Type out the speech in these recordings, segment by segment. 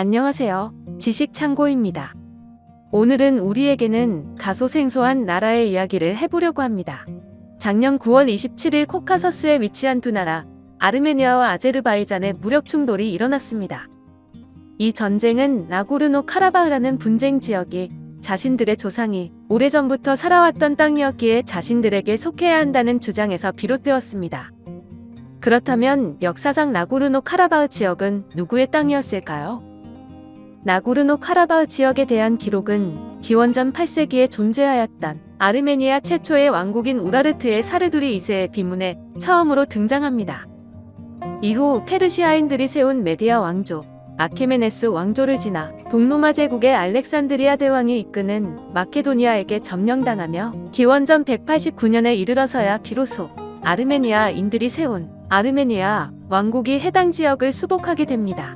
안녕하세요. 지식창고입니다. 오늘은 우리에게는 다소 생소한 나라의 이야기를 해보려고 합니다. 작년 9월 27일 코카서스에 위치한 두 나라, 아르메니아와 아제르바이잔의 무력 충돌이 일어났습니다. 이 전쟁은 나고르노 카라바흐라는 분쟁 지역이 자신들의 조상이 오래전부터 살아왔던 땅이었기에 자신들에게 속해야 한다는 주장에서 비롯되었습니다. 그렇다면 역사상 나고르노 카라바흐 지역은 누구의 땅이었을까요? 나고르노 카라바흐 지역에 대한 기록은 기원전 8세기에 존재하였던 아르메니아 최초의 왕국인 우라르트의 사르두리 2세의 비문에 처음으로 등장합니다. 이후 페르시아인들이 세운 메디아 왕조, 아케메네스 왕조를 지나 동로마 제국의 알렉산드리아 대왕이 이끄는 마케도니아에게 점령당하며 기원전 189년에 이르러서야 비로소 아르메니아인들이 세운 아르메니아 왕국이 해당 지역을 수복하게 됩니다.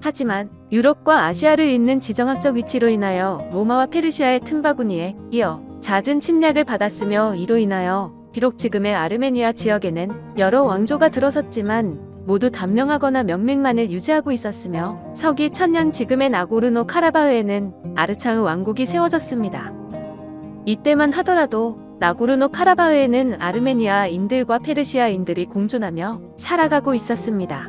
하지만 유럽과 아시아를 잇는 지정학적 위치로 인하여 로마와 페르시아의 틈바구니에 끼어 잦은 침략을 받았으며 이로 인하여 비록 지금의 아르메니아 지역에는 여러 왕조가 들어섰지만 모두 단명하거나 명맥만을 유지하고 있었으며 서기 천년 지금의 나고르노 카라바흐에는 아르차흐 왕국이 세워졌습니다. 이때만 하더라도 나고르노 카라바흐에는 아르메니아인들과 페르시아인들이 공존하며 살아가고 있었습니다.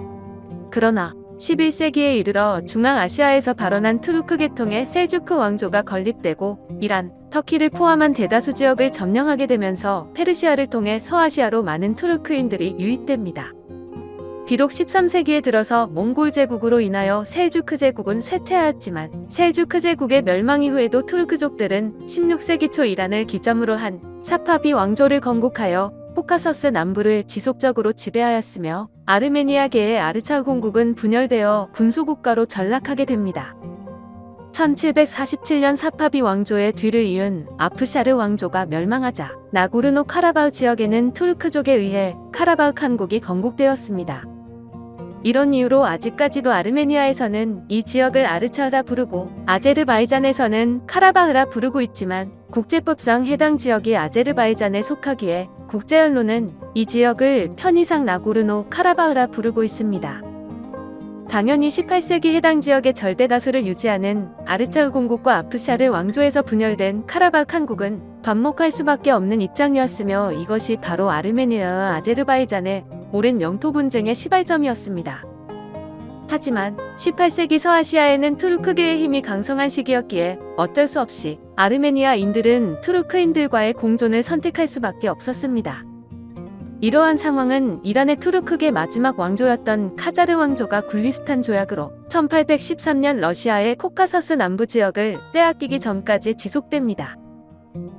그러나 11세기에 이르러 중앙아시아에서 발원한 투르크 계통의 셀주크 왕조가 건립되고 이란, 터키를 포함한 대다수 지역을 점령하게 되면서 페르시아를 통해 서아시아로 많은 투르크인들이 유입됩니다. 비록 13세기에 들어서 몽골 제국으로 인하여 셀주크 제국은 쇠퇴하였지만 셀주크 제국의 멸망 이후에도 투르크족들은 16세기 초 이란을 기점으로 한 사파비 왕조를 건국하여 포카서스 남부를 지속적으로 지배하였으며 아르메니아계의 아르차 공국은 분열되어 군소국가로 전락하게 됩니다. 1747년 사파비 왕조의 뒤를 이은 아프샤르 왕조가 멸망하자 나고르노 카라바흐 지역에는 투르크족에 의해 카라바흐 칸국이 건국되었습니다. 이런 이유로 아직까지도 아르메니아에서는 이 지역을 아르차흐라 부르고 아제르바이잔에서는 카라바흐라 부르고 있지만 국제법상 해당 지역이 아제르바이잔에 속하기에 국제 언론은 이 지역을 편의상 나고르노 카라바흐라 부르고 있습니다. 당연히 18세기 해당 지역의 절대 다수를 유지하는 아르차흐 공국과 아프샤르 왕조에서 분열된 카라바흐 칸국은 반목할 수밖에 없는 입장이었으며 이것이 바로 아르메니아와 아제르바이잔의 오랜 영토 분쟁의 시발점이었습니다. 하지만 18세기 서아시아에는 투르크계의 힘이 강성한 시기였기에 어쩔 수 없이 아르메니아인들은 투르크인들과의 공존을 선택할 수밖에 없었습니다. 이러한 상황은 이란의 투르크계 마지막 왕조였던 카자르 왕조가 굴리스탄 조약으로 1813년 러시아의 코카서스 남부 지역을 빼앗기기 전까지 지속됩니다.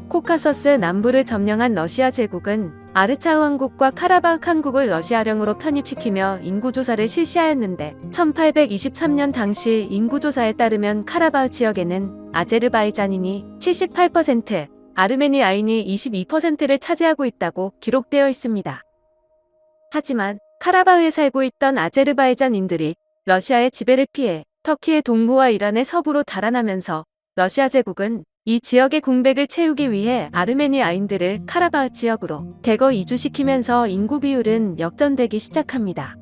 코카서스 남부를 점령한 러시아 제국은 아르차흐 왕국과 카라바흐 칸국을 러시아령으로 편입시키며 인구조사를 실시하였는데 1823년 당시 인구조사에 따르면 카라바흐 지역에는 아제르바이잔인이 78%, 아르메니아인이 22%를 차지하고 있다고 기록되어 있습니다. 하지만 카라바흐에 살고 있던 아제르바이잔인들이 러시아의 지배를 피해 터키의 동부와 이란의 서부로 달아나면서 러시아 제국은 이 지역의 공백을 채우기 위해 아르메니아인들을 카라바흐 지역으로 대거 이주시키면서 인구 비율은 역전되기 시작합니다.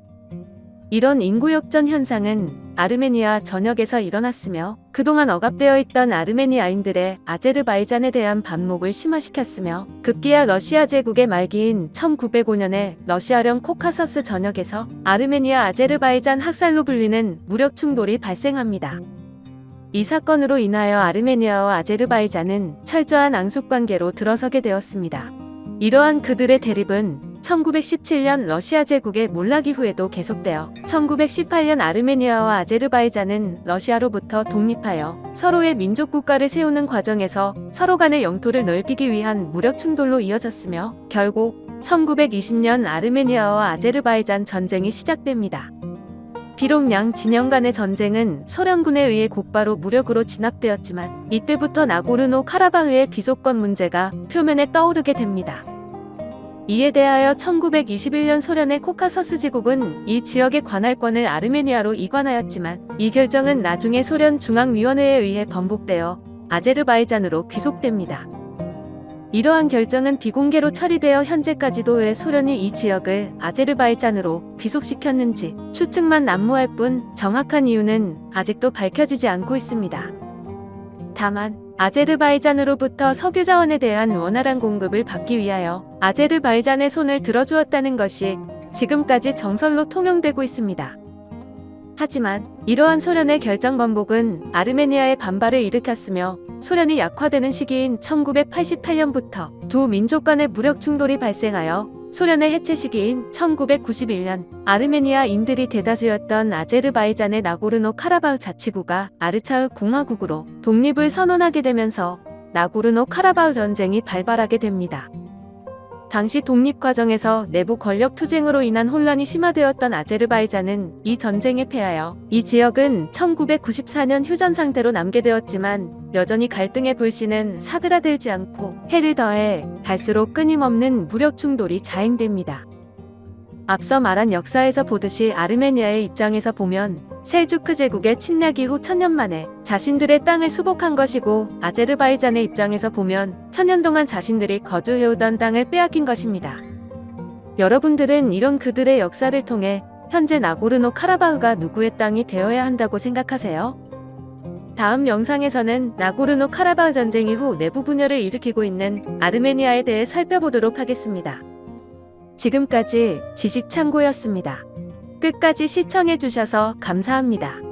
이런 인구 역전 현상은 아르메니아 전역에서 일어났으며 그동안 억압되어 있던 아르메니아인들의 아제르바이잔에 대한 반목을 심화시켰으며 급기야 러시아 제국의 말기인 1905년에 러시아령 코카서스 전역에서 아르메니아 아제르바이잔 학살로 불리는 무력 충돌이 발생합니다. 이 사건으로 인하여 아르메니아와 아제르바이잔은 철저한 앙숙 관계로 들어서게 되었습니다. 이러한 그들의 대립은 1917년 러시아 제국의 몰락 이후에도 계속되어 1918년 아르메니아와 아제르바이잔은 러시아로부터 독립하여 서로의 민족 국가를 세우는 과정에서 서로 간의 영토를 넓히기 위한 무력 충돌로 이어졌으며 결국 1920년 아르메니아와 아제르바이잔 전쟁이 시작됩니다. 비록 양 진영 간의 전쟁은 소련군에 의해 곧바로 무력으로 진압되었지만 이때부터 나고르노 카라바흐의 귀속권 문제가 표면에 떠오르게 됩니다. 이에 대하여 1921년 소련의 코카서스 지국은 이 지역의 관할권을 아르메니아로 이관하였지만 이 결정은 나중에 소련 중앙위원회에 의해 번복되어 아제르바이잔으로 귀속됩니다. 이러한 결정은 비공개로 처리되어 현재까지도 왜 소련이 이 지역을 아제르바이잔으로 귀속시켰는지 추측만 난무할 뿐 정확한 이유는 아직도 밝혀지지 않고 있습니다. 다만 아제르바이잔으로부터 석유 자원에 대한 원활한 공급을 받기 위하여 아제르바이잔의 손을 들어주었다는 것이 지금까지 정설로 통용되고 있습니다. 하지만 이러한 소련의 결정 번복은 아르메니아의 반발을 일으켰으며 소련이 약화되는 시기인 1988년부터 두 민족 간의 무력 충돌이 발생하여 소련의 해체 시기인 1991년 아르메니아인들이 대다수였던 아제르바이잔의 나고르노 카라바흐 자치구가 아르차흐 공화국으로 독립을 선언하게 되면서 나고르노 카라바흐 전쟁이 발발하게 됩니다. 당시 독립 과정에서 내부 권력 투쟁으로 인한 혼란이 심화되었던 아제르바이잔은 이 전쟁에 패하여 이 지역은 1994년 휴전 상태로 남게 되었지만 여전히 갈등의 불씨는 사그라들지 않고 해를 더해 갈수록 끊임없는 무력 충돌이 자행됩니다. 앞서 말한 역사에서 보듯이 아르메니아의 입장에서 보면 셀주크 제국의 침략 이후 천년 만에 자신들의 땅을 수복한 것이고 아제르바이잔의 입장에서 보면 천년 동안 자신들이 거주해오던 땅을 빼앗긴 것입니다. 여러분들은 이런 그들의 역사를 통해 현재 나고르노 카라바흐가 누구의 땅이 되어야 한다고 생각하세요? 다음 영상에서는 나고르노 카라바흐 전쟁 이후 내부 분열을 일으키고 있는 아르메니아에 대해 살펴보도록 하겠습니다. 지금까지 지식창고였습니다. 끝까지 시청해주셔서 감사합니다.